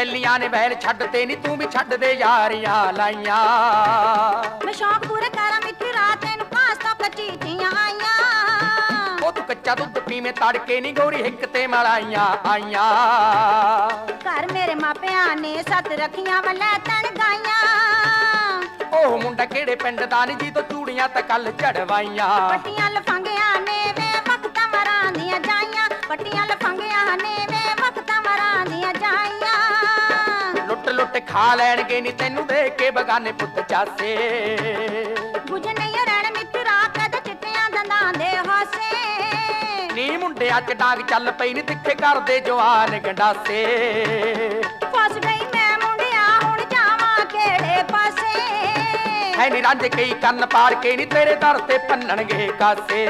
ਬੈਲੀਆਂ ਨੇ ਬੈਲ ਛੱਡ ਤੇ ਨਹੀਂ ਤੂੰ ਵੀ ਛੱਡ ਦੇ ਯਾਰੀਆਂ ਲਾਈਆਂ। ਮੈਂ ਸ਼ੌਕ ਪੂਰੇ ਕਰਾਂ ਮਿੱਠੀ ਰਾਤ ਨੂੰ ਕਾਸ ਤੋਂ ਕਚੀਚੀਆਂ ਆਈਆਂ। ਉਹ ਤੂੰ ਕੱਚਾ ਦੁੱਧ ਪੀਵੇਂ ਤੜਕੇ ਨਹੀਂ ਗੋਰੀ ਹਿੱਕ ਤੇ ਮਲਾਈਆਂ ਆਈਆਂ। ਘਰ ਮੇਰੇ ਮਾਪਿਆਂ ਨੇ ਸੱਤ ਰੱਖੀਆਂ ਵਲੇ ਤਣ ਗਾਈਆਂ। ਉਹ ਮੁੰਡਾ ਕਿਹੜੇ ਪਿੰਡ ਦਾ ਨੀ ਜੀ ਤੋਂ ਚੂੜੀਆਂ ਤਾਂ ਕੱਲ ਚੜਵਾਈਆਂ। ਪੱਟੀਆਂ ਲਫੰਗਿਆਂ ਨੇ ਵੇ ਵਕਤਾਂ ਮਰਾਂ ਦੀਆਂ ਜਾਈਆਂ। ਪੱਟੀਆਂ ਲਫੰਗਿਆਂ ਨੇ ਲੁੱਟ ਖਾ ਲੈਣਗੇ ਨੀ ਤੈਨੂੰ ਦੇਖ ਕੇ ਬਗਾਨੇ ਪੁੱਤ ਚਾਸੇ। ਨਹੀਂ ਰਹਿਣ ਮਿੱਠੀ ਰਾਤ ਕਦ ਚਿੱਟਿਆਂ ਦੰਦਾਂ ਦੇ ਹਾਸੇ। ਨੀ ਮੁੰਡਿਆਂ ਚ ਡਾਂਗ ਚੱਲ ਪਈ ਨੀ ਤਿੱਖੇ ਕਰਦੇ ਜਵਾਨ ਗੰਡਾਸੇ। ਫਸ ਗਈ ਮੈਂ ਮੁੰਡਿਆ ਹੁਣ ਜਾਵਾਂ ਕਿਹੜੇ ਪਾਸੇ? ਹੈ ਨੀ ਰੰਜ ਕਈ ਕੰਨ ਪਾੜ ਕੇ ਨੀ ਤੇਰੇ ਦਰ ਤੇ ਪੰਨਣਗੇ ਕਾਸੇ।